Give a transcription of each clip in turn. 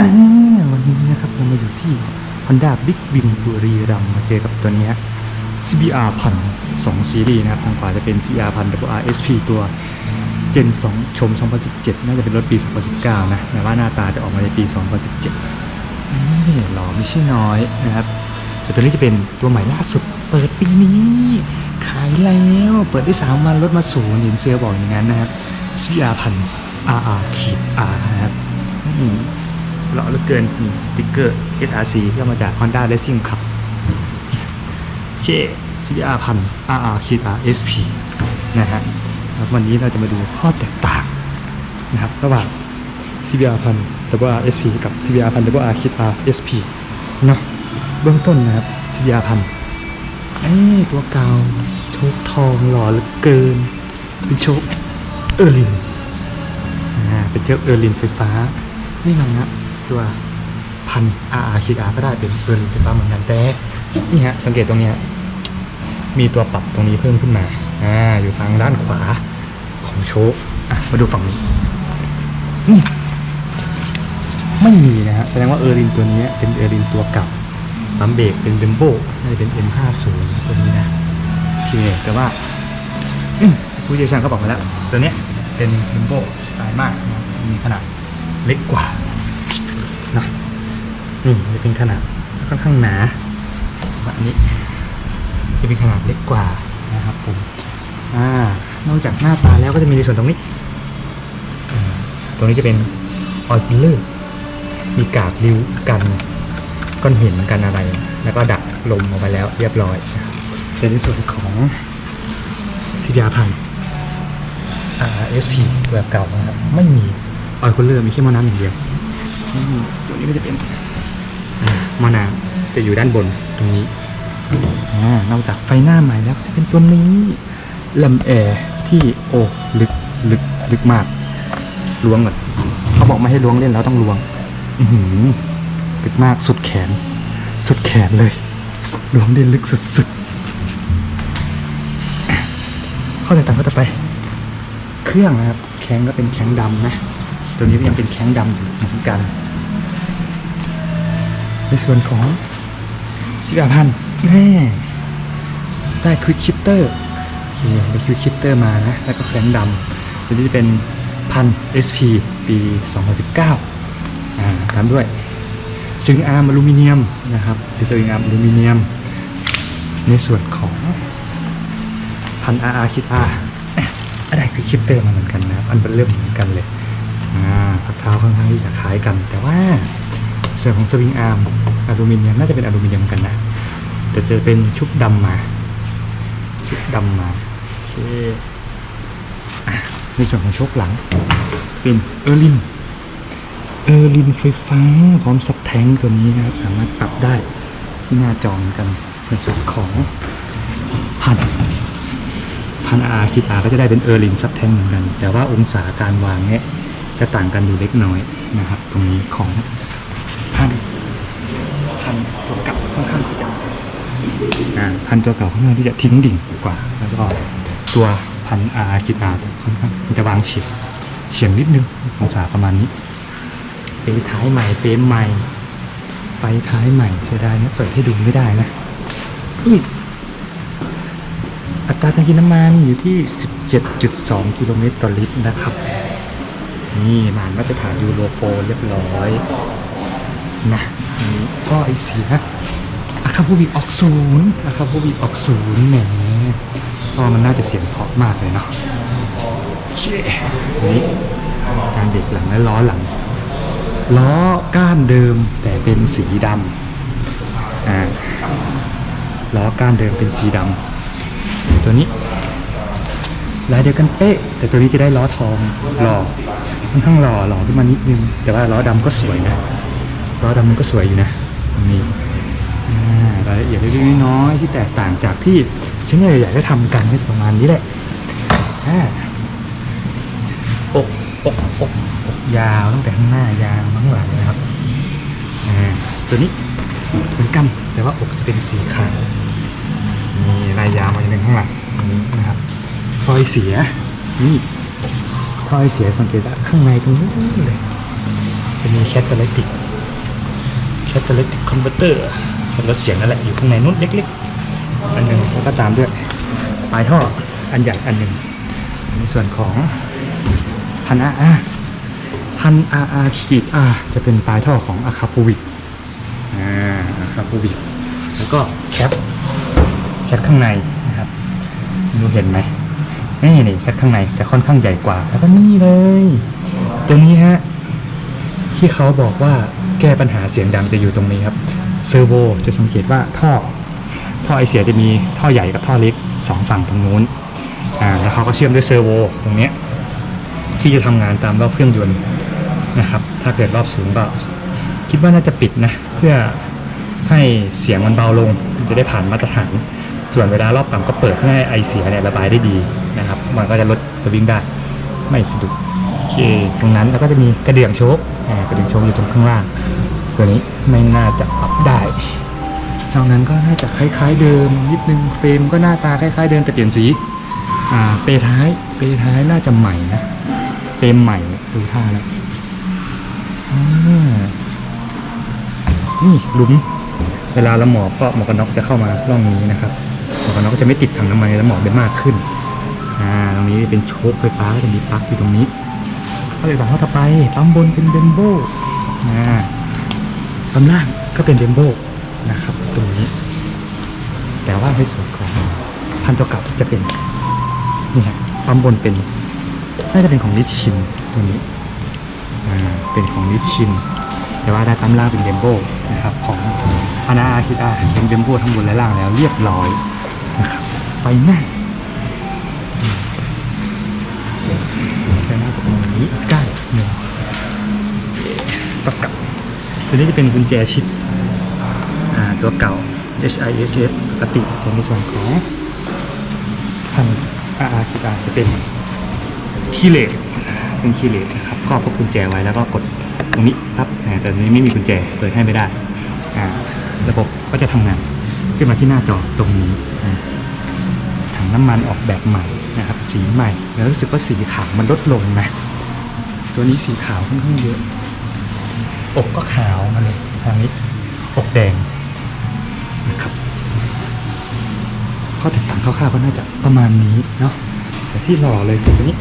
อ่าวันนี้นะครับเรามาอยู่ที่ Honda Big Win บุรีรัมย์มาเจอกับตัวนี้ CBR พันสองซีรีส์นะครับ ทางขวาจะเป็น CBR พัน WRSP ตัว Gen 2ชม 2017 น่าจะเป็นรถปี 2019 นะแต่ว่าหน้าตาจะออกมาในปี 2017นี่หล่อไม่ใช่น้อยนะครับส่วนตัวนี้จะเป็นตัวใหม่ล่าสุดเปิดปีนี้ ขายแล้วเปิดได้3วันลดมาศูนย์เห็นเซลบอกอย่างนั้นนะครับ CBR พัน RR ขีด R นะครับ หล่อเหลือเกินสติ๊กเกอร์ SRC ที่เอามาจาก Honda Racing Club โอเค CBR พัน RR ขีด R SP นะฮะววันนี้เราจะมาดูข้อแตกต่างนะครับระหว่าง CBR พัน WR SP กับ CBR พัน WR ขีด R SP เนาะเบื้องต้นนะครับ CBR พันเอ้ตัวเก่าโชคทองหล่อเหลือเกิน เป็นโชคเออร์ลิน อ่า เป็นเจ้าเออร์ลินไฟฟ้าแน่นอนนะ ตัวพัน RR ขีด R ก็ได้เป็นเออร์นไฟฟ้าเหมือนกันแต่นี่ฮะสังเกตตรงเนี้ยมีตัวปรับตรงนี้เพิ่มขึ้นมาอ่าอยู่ทางด้านขวาของโชคอะมาดูฝั่งนี้นี่ไม่มีนะฮะแสดงว่าเออร์ลินตัวนี้เป็นเออร์ลินตัวเก่าปั๊มเบรกเป็นเบมโบน่าจะเป็น M50 ตัวนี้นะโอเคแต่ว่าผู้เชี่ยวชาญก็บอกมาแล้ว ตัวนี้เป็นเบมโบสไตล์มากมีขนาดเล็กกว่า นี่จะเป็นขนาดค่อนข้างหนาแบบนี้ จะเป็นขนาดเล็กกว่านะครับผมอ่านอกจากหน้าตาแล้วก็จะมีในส่วนตรงนี้ ตรงนี้จะเป็นออยล์ฟิลเลอร์มีกากริ้วกันก้อนหินกันอะไร แล้วก็ดักลมออกไปแล้วเรียบร้อยนะครับแต่ในส่วนของ CBR พัน RSP ตัวเก่านะครับ ไม่มีออยล์ฟิลเลอร์มีแค่หมอน้ำอย่างเดียว ตัวนี้ก็จะเป็น หมอน้ำจะอยู่ด้านบนตรงนี้อ่านอกจากไฟหน้าใหม่แล้วก็จะเป็นตัวนี้ลำแอร์ที่โอ้ลึกลึกลึกมากล้วงก่อนเขาบอกไม่ให้ล้วงเล่นแล้วต้องล้วงอือหือลึกมากสุดแขน สุดแขนเลยล้วงได้ลึกสุดๆข้อแตกต่างก็จะไป เครื่องนะครับแข้งก็เป็นแข้งดำนะ ตัวนี้ก็ยังเป็นแข้งดำอยู่เหมือนกัน ในส่วนของสิบแปดพันแน่ได้ควิกชิปเตอร์โอเคได้ควิกชิปเตอร์มานะ แล้วก็แฟงดำตัวนี้จะเป็นพัน SP ปี 2019อ่าตามด้วยซึ่งอาร์มอลูมิเนียมนะครับเป็นซึ่งอาร์มอลูมิเนียม ในส่วนของพัน RR คิด R ได้ควิกชิปเตอร์มาเหมือนกันนะอันเป็นเริ่มเหมือนกันเลยอ่าพักเท้าค่อนข้างที่จะคล้ายกันแต่ว่า ส่วนของสวิงอาร์มอลูมิเนียมน่าจะเป็นอลูมิเนียมกันนะแต่จะเป็นชุบดำมา ชุบดำมาโอเคในส่วนของโชคหลัง เป็นเออร์ลินเออร์ลินไฟฟ้า พร้อมซับแทงตัวนี้นะครับ สามารถปรับได้ที่หน้าจอเหมือนกันในส่วนของพันพันอาคิดอาก็จะได้เป็นเออร์ลินซับแทงเหมือนกัน แต่ว่าองศาการวางเนี่ยจะต่างกันอยู่เล็กน้อยนะครับ ตรงนี้ของ นพันตัวเก่าค่อนข้างที่จะอ่าพันตัวเก่าค่อนข้างที่จะทิ้งดิ่งกว่า แล้วก็ตัวพันอาคิดอาค่อนข้างมันจะวางเฉียงเฉียงนิดนึงองศาประมาณนี้เฟท้ายใหม่เฟรมใหม่ ไฟท้ายใหม่เสียดายนะเปิดให้ดูไม่ได้นะอุ้ยอัตราการกินน้ำมันอยู่ที่ 17.2 กิโลเมตรต่อลิตรนะครับ นี่มานมาตรฐานยูโรโฟเรียบร้อย นะอันนี้ก็ไอเสียอะคาพูบิกออกศูนย์อะคาพูบิกออกศูนย์แหมก็มันน่าจะเสียงเพราะมากเลยเนาะโอเคอันนี้การเบรกหลังและล้อหลัง ล้อก้านเดิมแต่เป็นสีดำอ่าล้อก้านเดิมเป็นสีดำตัวนี้ลายเดียวกันเป๊ะ แต่ตัวนี้จะได้ล้อทองหล่อค่อนข้างหล่อหล่อขึ้นมานิดนึง แต่ว่าล้อดำก็สวยนะ ล้อดำมันก็สวยอยู่นะตรงนี้อ่รายละเอียดเล็กๆน้อยๆที่แตกต่างจากที่ชิ้นใหญ่ๆได้ทำกันประมาณนี้แหละอกอกอกอกยาวตั้งแต่ข้างหน้ายาวมาข้งหลังนะครับตัวนี้เหมือนกันแต่ว่าอกจะเป็นสีขาวมีลายยาวมาอย่างหนึ่งข้างหลังนี้นะครับทอยเสียนี่ทอยเสียสังเกตว่าข้างในตรงนู้นเลยจะมีแคตตาลิติก catalytic converter เป็นรถเสียงนั่นแหละอยู่ข้างในนู้นเล็กๆ อันหนึ่งแล้วก็ตามด้วยปลายท่ออันใหญ่อันหนึ่งในส่วนของพันอาอาพันอาอาขีดอาจะเป็นปลายท่อของอาคาโพวิกอ่าอาคาโพวิกแล้วก็แคปแคปข้างในนะครับดูเห็นไหมนี่นี่แคปข้างในจะค่อนข้างใหญ่กว่า แล้วก็นี่เลย ตัวนี้ฮะ ที่เขาบอกว่าแก้ปัญหาเสียงดังจะอยู่ตรงนี้ครับเซอร์โวจะสังเกตว่าท่อท่อไอเสียจะมีท่อใหญ่กับท่อเล็กสองฝั่งตรงนู้นอ่าแล้วเขาก็เชื่อมด้วยเซอร์โวตรงนี้ที่จะทำงานตามรอบเครื่องยนต์นะครับ ถ้าเกิดรอบสูงก็คิดว่าน่าจะปิดนะ เพื่อให้เสียงมันเบาลงจะได้ผ่านมาตรฐาน ส่วนเวลารอบต่ำก็เปิดเพื่อให้ไอเสียเนี่ยระบายได้ดีนะครับ มันก็จะลดจะวิ่งได้ไม่สะดุด เคตรงนั้นแล้วก็จะมีกระเดื่องโชคอ่ากระเดื่องโชคอยู่ตรงข้างล่าง ตัวนี้ไม่น่าจะปรับได้นอกนั้นก็น่าจะคล้าย ๆ เดิมนิดนึงเฟรมก็หน้าตาคล้าย ๆ เดิมแต่เปลี่ยนสีอ่าเปท้ายเปท้ายน่าจะใหม่นะเฟรมใหม่ดูท่าแล้วนี่หลุม เวลาเราหมอบก็หมวกกันน็อกจะเข้ามาร่องนี้นะครับหมวกกันน็อกจะไม่ติดถังน้ำมันแล้วหมอบได้มากขึ้นอ่าตรงนี้เป็นโชคไฟฟ้าก็จะมีปลั๊กอยู่ตรงนี้ ก็เลยต่างเข้าต่อไปปั๊มบนเป็นเบมโบอ่าปั๊มล่างก็เป็นเบมโบนะครับตรงนี้ แต่ว่าในส่วนของพันตัวเก่าจะเป็นนี่ฮะปั๊มบนเป็นน่าจะเป็นของลิชชินตัวนี้อ่าเป็นของลิชชินแต่ว่าได้ปั๊มล่างเป็นเบมโบนะครับของอานาอาคิดาเป็นเบมโบทั้งบนและล่างแล้วเรียบร้อยนะครับไฟหน้า น้าตรงนี้ใกล้หนึ่งประกับตัวนี้จะเป็นกุญแจชิปอ่าตัวเก่า HISS ปกติแต่ในส่วนของพัน RR คิดจะเป็นคีย์เลสเป็นคีย์เลสนะครับก็พกกุญแจไว้แล้วก็กดตรงนี้ครับแต่ตรงนี้ไม่มีกุญแจเปิดให้ไม่ได้อ่าระบบก็จะทำงานขึ้นมาที่หน้าจอตรงนี้ถังน้ำมันออกแบบใหม่นะครับ สีใหม่แล้วรู้สึกว่าสีขาวมันลดลงนะ ตัวนี้สีขาวค่อนข้างเยอะ อกก็ขาวมาเลยทางนี้ อกแดงนะครับข้อแตกต่างคร่าวๆก็น่าจะประมาณนี้เนาะแต่ที่หล่อเลยคือตัวนี้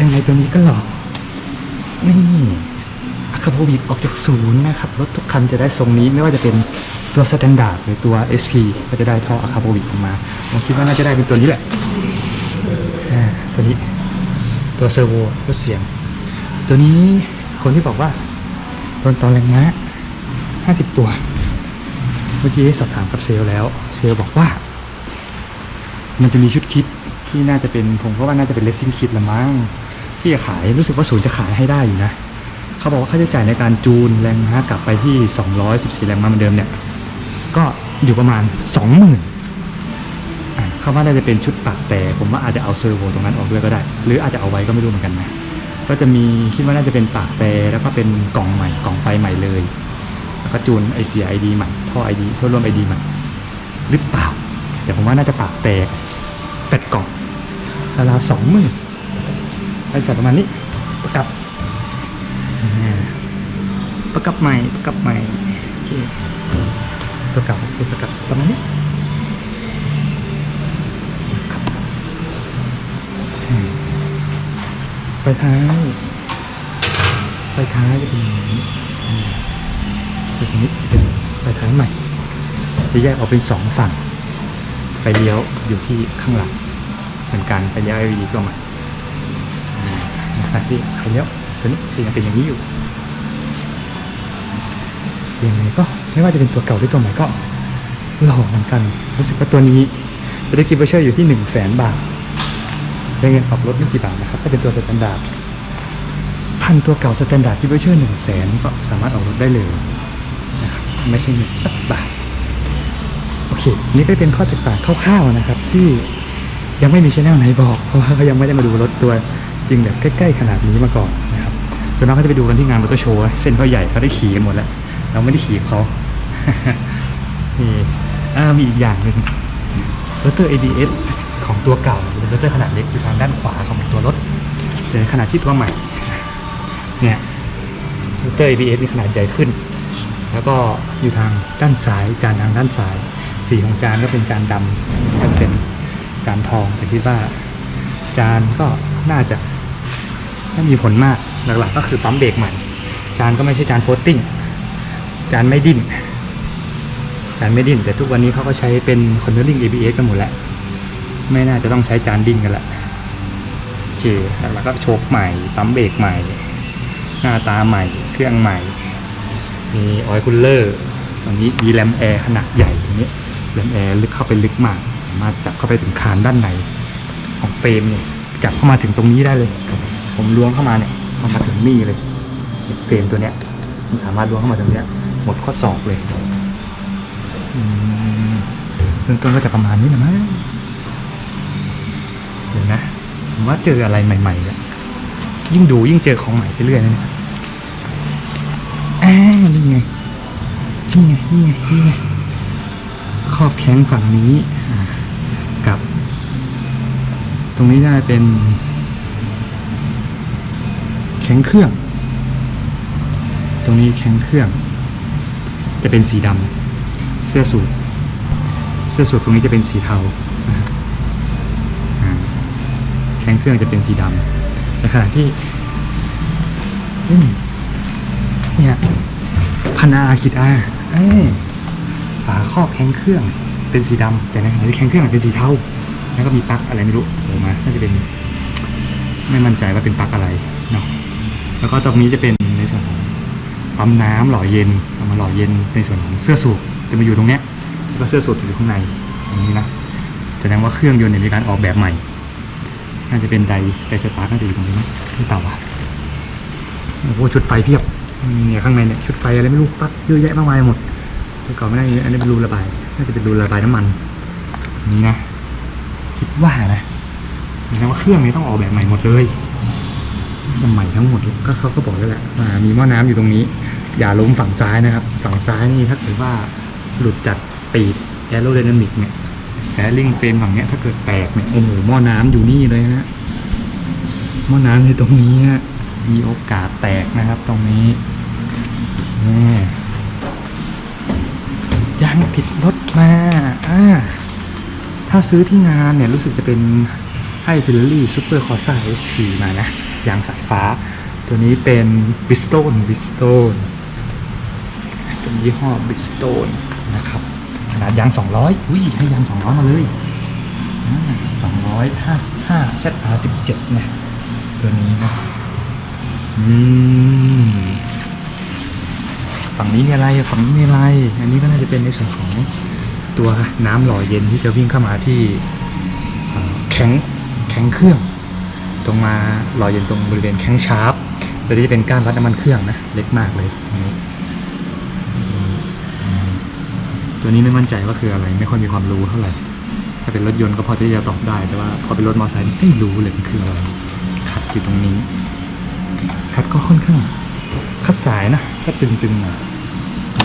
ยังไงตัวนี้ก็หล่อ นี่อะคาโพวิกออกจากศูนย์นะครับ รถทุกคันจะได้ทรงนี้ไม่ว่าจะเป็นตัวสแตนดาร์ดหรือตัว SP ก็จะได้ท่ออะคาโพวิกออกมา ผมคิดว่าน่าจะได้เป็นตัวนี้แหละอ่าตัวนี้ตัวเซอร์โวรถเสียง ตัวนี้คนที่บอกว่าโดนตอนแรงม้าห้าสิบตัว เมื่อกี้สอบถามกับเซลแล้ว เซลบอกว่า มันจะมีชุดคิดที่น่าจะเป็นผมก็ว่าน่าจะเป็นเลสซิ่งคิดละมั้งที่จะขายรู้สึกว่าศูนย์จะขายให้ได้อยู่นะเขาบอกว่าค่าใช้จ่ายในการจูนแรงม้ากลับไปที่ 214 แรงม้าเหมือนเดิมเนี่ย ก็อยู่ประมาณ 20,000อะเขาว่าน่าจะเป็นชุดปากแต่ผมว่าอาจจะเอาเซอร์โวตรงนั้นออกด้วยก็ได้ หรืออาจจะเอาไว้ก็ไม่รู้เหมือนกันนะ ก็จะมีคิดว่าน่าจะเป็นปากแต่แล้วก็เป็นกล่องใหม่กล่องไฟใหม่เลย แล้วก็จูนไอเสียไอดีใหม่ท่อไอดีเพื่อร่วมไอดีใหม่หรือเปล่าแต่ผมว่าน่าจะปากแตกแปดกล่องราวๆสองหมื่นไปจัดประมาณนี้ประกับประกับใหม่ประกับใหม่โอเคตัวเก่าเป็นประกับประมาณนี้ ไฟท้ายไฟท้ายจะเป็นอย่างนี้ส่วนตรงนี้จะเป็นไฟท้ายใหม่ จะแยกออกเป็นสองฝั่ง ไฟเลี้ยวอยู่ที่ข้างหลังเหมือนกันไฟเลี้ยว LED ตัวใหม่นะครับที่ไฟเลี้ยวตัวนี้จะยังเป็นอย่างนี้อยู่ยังไงก็ไม่ว่าจะเป็นตัวเก่าหรือตัวใหม่ก็หล่อเหมือนกัน รู้สึกว่าตัวนี้จะได้กิฟต์วเชอร์อยู่ที่หนึ่งแสนบาท ใช้เงินออกรถไม่กี่บาทนะครับถ้าเป็นตัวสแตนดาร์ดพันตัวเก่าสแตนดาร์ดที่ไว้เชื่อหนึ่งแสนก็สามารถออกรถได้เลยนะครับไม่ใช่เงินสักบาทโอเค นี่ก็เป็นข้อแตกต่างคร่าวๆนะครับ ที่ยังไม่มีชแนลไหนบอก เพราะว่าเขายังไม่ได้มาดูรถตัวจริงแบบใกล้ๆขนาดนี้มาก่อนนะครับส่วนน้องก็จะไปดูกันที่งานมอเตอร์โชว์เส้นเขาใหญ่เขาได้ขี่กันหมดแล้วเราไม่ได้ขี่เขานี่อ่ามีอีกอย่างหนึ่งรถเตอร์ ABS ของตัวเก่าเป็นรถเตอร์ขนาดเล็กอยู่ทางด้านขวาของตัวรถแต่ในขณะที่ตัวใหม่เนี่ยรถเตอร์ ABS มีขนาดใหญ่ขึ้น แล้วก็อยู่ทางด้านซ้ายจานทางด้านซ้าย สีของจานก็เป็นจานดำก็เป็นจานทองแต่คิดว่าจานก็น่าจะไม่มีผลมากหลักๆก็คือปั๊มเบรกใหม่ จานก็ไม่ใช่จานโฟตติ้งจานไม่ดิ้นจานไม่ดิ้นแต่ทุกวันนี้เขาก็ใช้เป็นคอนเทนลิง ABS กันหมดแล้ว ไม่น่าจะต้องใช้จานดิ้นกันละโอเคหลักๆก็โชคใหม่ปั๊มเบรกใหม่ หน้าตาใหม่ เครื่องใหม่ มีออยล์คูลเลอร์ตรงนี้มีแรมแอร์ขนาดใหญ่ตรงนี้แรมแอร์ลึกเข้าไปลึกมากสามารถจับเข้าไปถึงคานด้านในของเฟรมเนี่ยจับเข้ามาถึงตรงนี้ได้เลย ผมล้วงเข้ามาเนี่ยเข้ามาถึงนี่เลยเฟรมตัวเนี้ยมันสามารถล้วงเข้ามาตรงเนี้ยหมดข้อศอกเลยอืมเบื้องต้นก็จะประมาณนี้นะมั้ง เดี๋ยนะผมว่าเจออะไรใหม่ๆเลยยิ่งดูยิ่งเจอของใหม่ไปเรื่อยนะเนี่ยอ่านี่ไงนี่ไงนี่ไงนี่ไงครอบแข้งฝั่งนี้กับ ตรงนี้จะเป็น แข้งเครื่อง ตรงนี้แข้งเครื่อง จะเป็นสีดำเสื้อสูทเสื้อสูทตรงนี้จะเป็นสีเทานะครับอ่า แข้งเครื่องจะเป็นสีดำในขณะที่อืมเนี่ยพนาอาคิดอาเอ้ยฝาครอบแข้งเครื่องเป็นสีดำแต่ในขณะที่แข้งเครื่องเป็นสีเทาแล้วก็มีปลั๊กอะไรไม่รู้โผล่มาน่าจะเป็น ไม่มั่นใจว่าเป็นปลั๊กอะไรเนาะแล้วก็ตรงนี้จะเป็นในส่วนของปั๊มน้ำหล่อเย็นเอามาหล่อเย็นในส่วนของเสื้อสูบจะมาอยู่ตรงเนี้ยแล้วก็เสื้อสูบอยู่ข้างในตรงนี้นะแสดงว่าเครื่องยนต์เนี่ยมีการออกแบบใหม่ น่าจะเป็นไดไดสตาร์ทน่าจะอยู่ตรงนี้มั้งหรือเปล่าวะโอ้โหชุดไฟเพียบอืมเนี่ยข้างในเนี่ยชุดไฟอะไรไม่รู้ปลั๊กเยอะแยะมากมายหมดแต่ก่อนไม่ได้อันนี้เป็นรูระบาย น่าจะเป็นรูระบายน้ำมัน นี่นะ คิดว่านะแสดงว่าเครื่องนี้ต้องออกแบบใหม่หมดเลยใหม่ทั้งหมดเลยก็เขาก็บอกแล้วแหละว่ามีหม้อน้ำอยู่ตรงนี้ อย่าล้มฝั่งซ้ายนะครับ ฝั่งซ้ายนี่ถ้าเกิดว่าหลุดจากปีกแอโรไดนามิกเนี่ย แอลิงเฟรมฝั่งนี้ถ้าเกิดแตกเนี่ยโอ้โหหม้อน้ำอยู่นี่เลยนะหม้อน้ำอยู่ตรงนี้ฮะมีโอกาสแตกนะครับ ตรงนี้นี่ยังผิดรถมาอ่าถ้าซื้อที่งานเนี่ยรู้สึกจะเป็นให้พิลลี่ซูเปอร์คอร์ซ่าเอสพีมานะยางสายฟ้า ตัวนี้เป็นบิสโตนบิสโตนเป็นยี่ห้อบิสโตนนะครับ ขนาดยาง 200 อุ้ยให้ยาง 200 มาเลย 255 ZR17 นะตัวนี้นะอืมฝั่งนี้มีอะไรฝั่งนี้มีอะไร อันนี้ก็น่าจะเป็นในส่วนของตัวน้ำหล่อเย็นที่จะวิ่งเข้ามาที่แข็งแข็งเครื่อง ตรงมาหล่อเย็นตรงบริเวณแข้งชาร์ปตัวนี้จะเป็นก้านวัดน้ำมันเครื่องนะ เล็กมากเลยตรงนี้อืม ตัวนี้ไม่มั่นใจว่าคืออะไร ไม่ค่อยมีความรู้เท่าไหร่ ถ้าเป็นรถยนต์ก็พอที่จะตอบได้ แต่ว่าพอเป็นรถมอเตอร์ไซค์ไม่รู้เลยมันคืออะไรขัดอยู่ตรงนี้ ขัดก็ค่อนข้าง ขัดสายนะก็ตึงๆหน่อย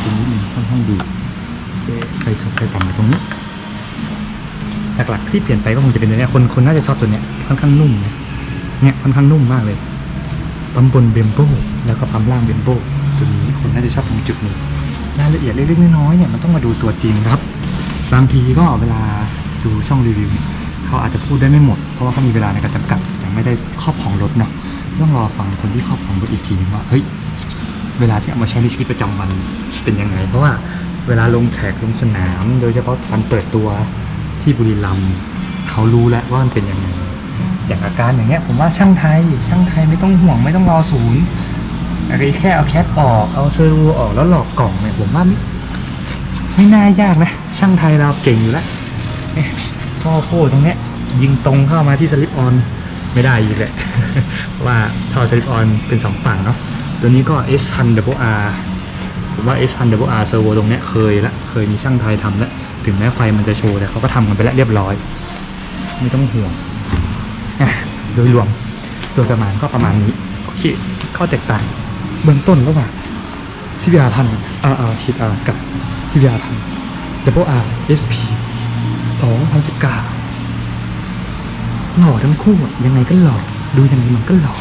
ตึงนิดนึงค่อนข้างดีใครสนใจต่ำตรงนี้หลักๆที่เปลี่ยนไปก็คงจะเป็นตัวนี้คนคนน่าจะชอบตัวเนี้ยค่อนข้างนุ่มนะเนี่ยค่อนข้างนุ่มมากเลยปั๊มบนเบมโบแล้วก็ปั๊มล่างเบมโบตัวนี้คนน่าจะชอบตรงจุดนี้ รายละเอียดเล็กๆน้อยๆเนี่ยมันต้องมาดูตัวจริงครับ บางทีก็เวลาดูช่องรีวิวเขาอาจจะพูดได้ไม่หมด เพราะว่าเขามีเวลาในการจำกัดยังไม่ได้ครอบครองรถเนาะต้องรอฟังคนที่ครอบครองรถอีกทีนึงว่าเฮ้ยเวลาที่เอามาใช้ในชีวิตประจำวันเป็นยังไง เพราะว่าเวลาลงแท็กลงสนาม โดยเฉพาะการเปิดตัวที่บุรีรัมย์เขารู้แล้วว่ามันเป็นยังไงอย่างอาการอย่างเงี้ยผมว่าช่างไทยช่างไทยไม่ต้องห่วงไม่ต้องรอศูนย์ อะไรแค่เอาแคทออกเอาเซอร์วออกแล้วหลอกกล่องเนี่ยผมว่าไม่ไม่น่ายากนะช่างไทยเราเก่งอยู่แล้วเอ๊ะท่อโค้ตรงเนี้ย ยิงตรงเข้ามาที่สลิปออนไม่ได้อีกแหละเพราะว่าท่อสลิปออนเป็นสองฝั่งเนาะตัวนี้ก็ S 1 0 0 R ผมว่า S 1 0 0 R เซอร์โวตรงเนี้ยเคยละเคยมีช่างไทยทำแล้วถึงแม้ไฟมันจะโชว์แต่เขาก็ทำกันไปแล้วเรียบร้อย ไม่ต้องห่วงอะโดยรวมโดยประมาณก็ประมาณนี้โอเคข้อแตกต่าง เบื้องต้นระหว่าง CBR พัน RR คิด R กับ CBR พัน Double R SP 2019หล่อทั้งคู่ยังไงก็หล่อดูยังไงมันก็หล่อ